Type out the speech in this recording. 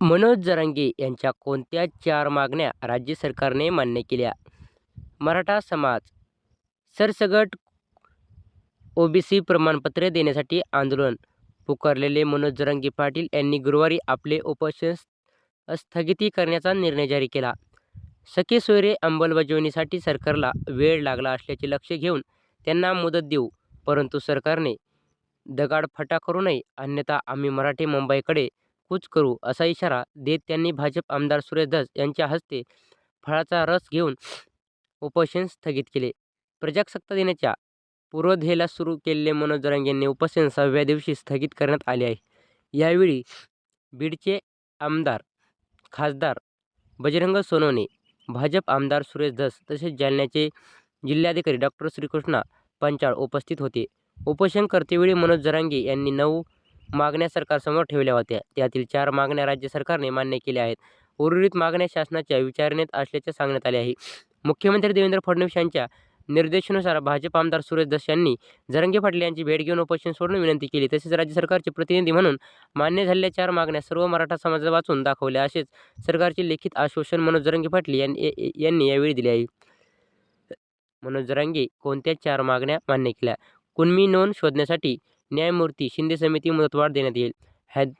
मनोज जरांगे यांच्या कोणत्या चार मागण्या राज्य सरकारने मान्य केल्या? मराठा समाज सरसगट ओबीसी प्रमाणपत्रे देण्यासाठी आंदोलन पुकारलेले मनोज जरांगे पाटील यांनी गुरुवारी आपले उपोषण स्थगिती करण्याचा निर्णय जारी केला. सखे सोयरे अंमलबजावणीसाठी सरकारला वेळ लागला असल्याचे लक्ष घेऊन त्यांना मुदत देऊ, परंतु सरकारने दगाडफटा करू नये अन्यथा आम्ही मराठी मुंबईकडे कूच करू, असा इशारा देत त्यांनी भाजप आमदार सुरेश धस यांच्या हस्ते फळाचा रस घेऊन उपोषण स्थगित केले. प्रजासत्ताक दिनाच्या पूर्वधेला सुरू केलेले मनोज जरांगेंचे उपोषण सहाव्या दिवशी स्थगित करण्यात आले आहे. यावेळी बीडचे आमदार खासदार बजरंग सोनवणे, भाजप आमदार सुरेश धस तसेच जालन्याचे जिल्हाधिकारी डॉक्टर श्रीकृष्णा पंचाळ उपस्थित होते. उपोषण करतेवेळी मनोज जरांगे यांनी नऊ मागण्या सरकारसमोर ठेवल्या होत्या. त्यातील चार मागण्या राज्य सरकारने मान्य केल्या आहेत. उर्वरित मागण्या शासनाच्या विचारणेत असल्याचे सांगण्यात आले आहे. मुख्यमंत्री देवेंद्र फडणवीस यांच्या निर्देशानुसार भाजप आमदार सुरेश दस यांनी जरंगे पाटील यांची भेट घेऊन उपोषण सोडून विनंती केली. तसेच राज्य सरकारचे प्रतिनिधी म्हणून मान्य झालेल्या चार मागण्या सर्व मराठा समाजाला वाचून दाखवल्या असेच सरकारचे लिखित आश्वासन मनोज जरंगे पाटील यांनी यावेळी दिले आहे. मनोज जरांगे कोणत्या चार मागण्या मान्य केल्या? कुणमी नोंद शोधण्यासाठी न्यायमूर्ती शिंदे समिती मुदतवाढ देण्यात येईल. हैद